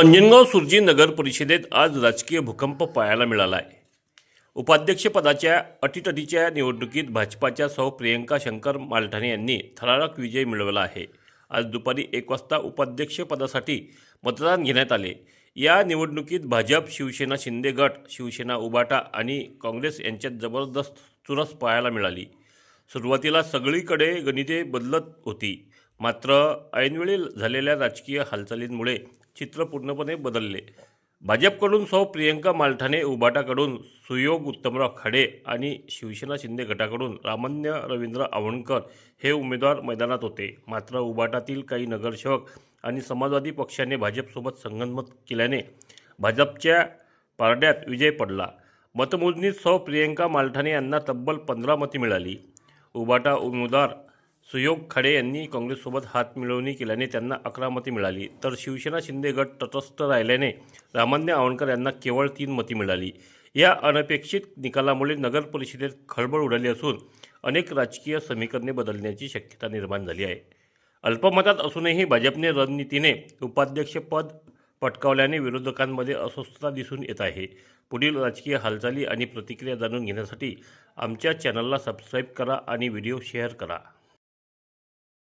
अंजनगाव सुरजी नगर परिषदेत आज राजकीय भूकंप पाहायला मिळाला आहे उपाध्यक्षपदाच्या अटीतटीच्या निवडणुकीत भाजपाच्या सौ प्रियंका शंकर मालठाणे यांनी थरारक विजय मिळवला आहे. आज दुपारी एक वाजता उपाध्यक्षपदासाठी मतदान घेण्यात आले. या निवडणुकीत भाजप शिवसेना शिंदे गट शिवसेना उबाटा आणि काँग्रेस यांच्यात जबरदस्त चुरस पाहायला मिळाली. सुरुवातीला सगळीकडे गणिते बदलत होती. मात्र ऐनवेळी झालेल्या राजकीय हालचालींमुळे चित्र पूर्णपणे बदलले. भाजपकडून सौ प्रियंका मालठाणे उबाटाकडून सुयोग उत्तमराव खाडे आणि शिवसेना शिंदे गटाकडून रामन्य रवींद्र आवणकर हे उमेदवार मैदानात होते. मात्र उबाटातील काही नगरसेवक आणि समाजवादी पक्षाने भाजपसोबत संगनमत केल्याने भाजपच्या पारड्यात विजय पडला. मतमोजणीत सौ प्रियंका मालठाणे यांना तब्बल पंधरा मते मिळाली. उबाटा उमेदवार सुयोग खाडे यांनी काँग्रेससोबत हात मिळवणी केल्याने त्यांना अकरा मते मिळाली. तर शिवसेना शिंदे गट तटस्थ राहिल्याने रामान्य आवणकर यांना केवळ तीन मते मिळाली. या अनपेक्षित निकालामुळे नगर परिषदेत खळबळ उडाली असून अनेक राजकीय समीकरणे बदलण्याची शक्यता निर्माण झाली आहे. अल्पमतात असूनही भाजपने रणनीतीने उपाध्यक्षपद पटकावल्याने विरोधकांमध्ये अस्वस्थता दिसून येत आहे. पुढील राजकीय हालचाली आणि प्रतिक्रिया जाणून घेण्यासाठी आमच्या चॅनलला सबस्क्राईब करा आणि व्हिडिओ शेअर करा.